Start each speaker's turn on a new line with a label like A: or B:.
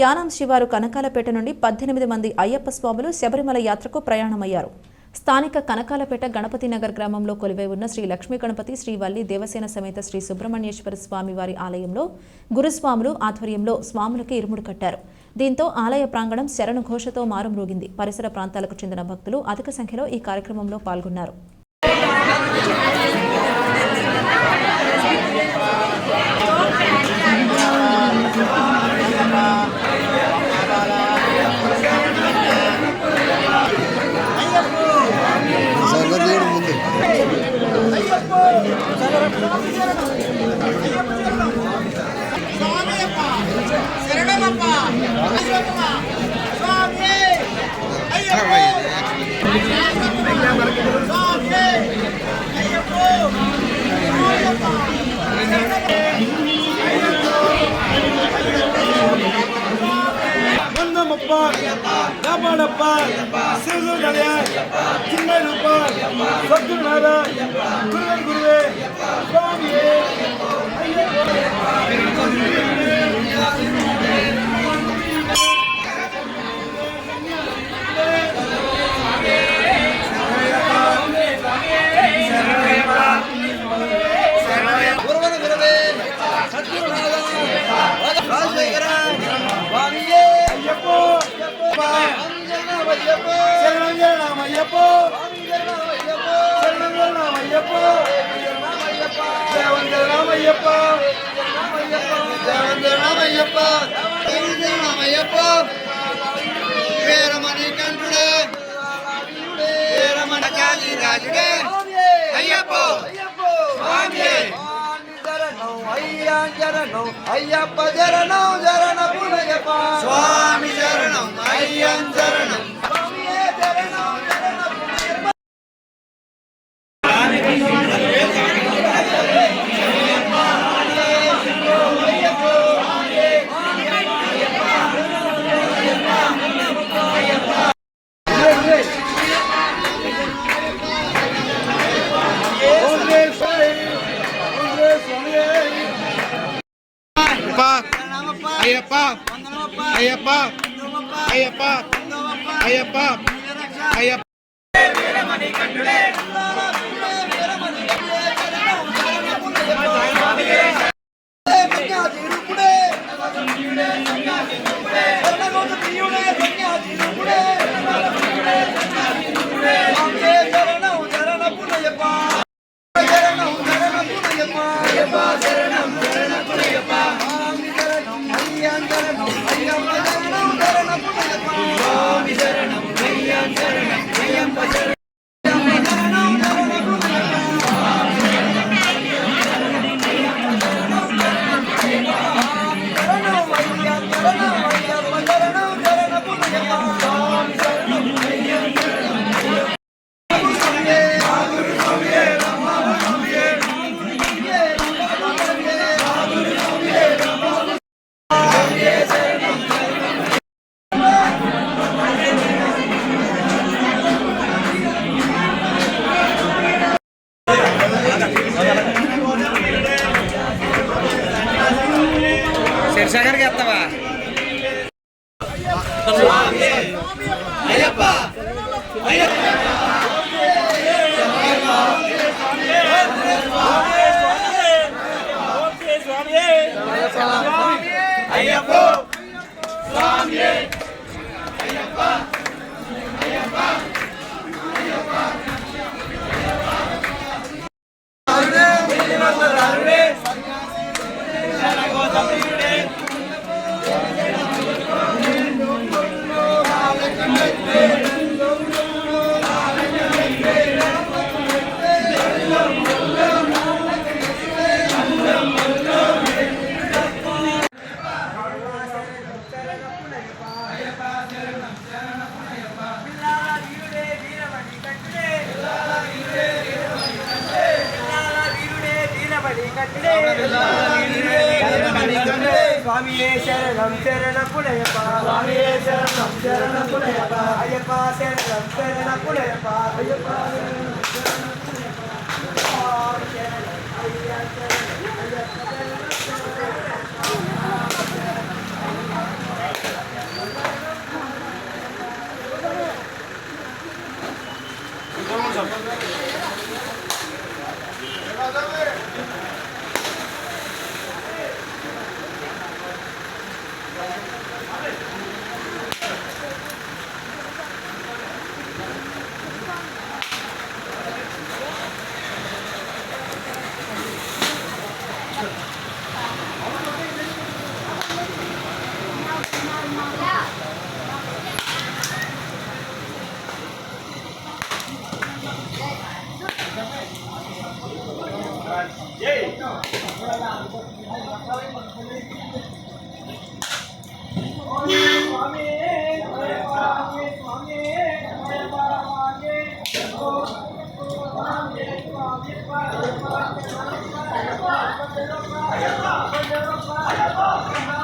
A: యానాం శివారు కనకాలపేట నుండి పద్దెనిమిది మంది అయ్యప్ప స్వాములు శబరిమల యాత్రకు ప్రయాణమయ్యారు. స్థానిక కనకాలపేట గణపతి నగర్ గ్రామంలో కొలువై ఉన్న శ్రీ లక్ష్మీ గణపతి శ్రీ వల్లి దేవసేన సమేత శ్రీ సుబ్రహ్మణ్యేశ్వర స్వామి వారి ఆలయంలో గురుస్వాములు ఆధ్వర్యంలో స్వాములకి ఇరుముడు కట్టారు. దీంతో ఆలయ ప్రాంగణం శరణు ఘోషతో మారుమ్రోగింది. పరిసర ప్రాంతాలకు చెందిన భక్తులు అధిక సంఖ్యలో ఈ కార్యక్రమంలో పాల్గొన్నారు.
B: காப்பாடப்பா சிறுதலையா சின்ன ரூபா சத்துநாதா குருவன்
C: ஐயப்போ. செல்வங்கள் நாம் ஐயப்போ. தேவந்தர் நாம் ஐயப்பா. தேவந்தர்
B: நாம் ஐயப்பா. தேவந்தர் நாம் ஐயப்பா.
C: வீரமணி
B: கண்டுடே
C: வீரமண காலி
B: ராஜுடே
C: ஐயப்போ. சுவாமியே ஐயா ஜரணம்
B: ஜரணம் ஜரண சுவாமி ஜரணம் ஐயன் ஜரணம் అయ్యప్ప అయ్యప్ప
D: అయ్యప్ప అయ్యప్ప అయ్యప్ప.
B: శిర్షాగర్కి
C: Hayır. శరణం శరణ పుణయప్ప స్వామియే శరణం శరణ పుణయప్ప అయ్యప్ప శరణం శరణ పుణయప్ప అయ్యప్ప శరణం Hayatla! Hayatla! Hayatla! Hayatla!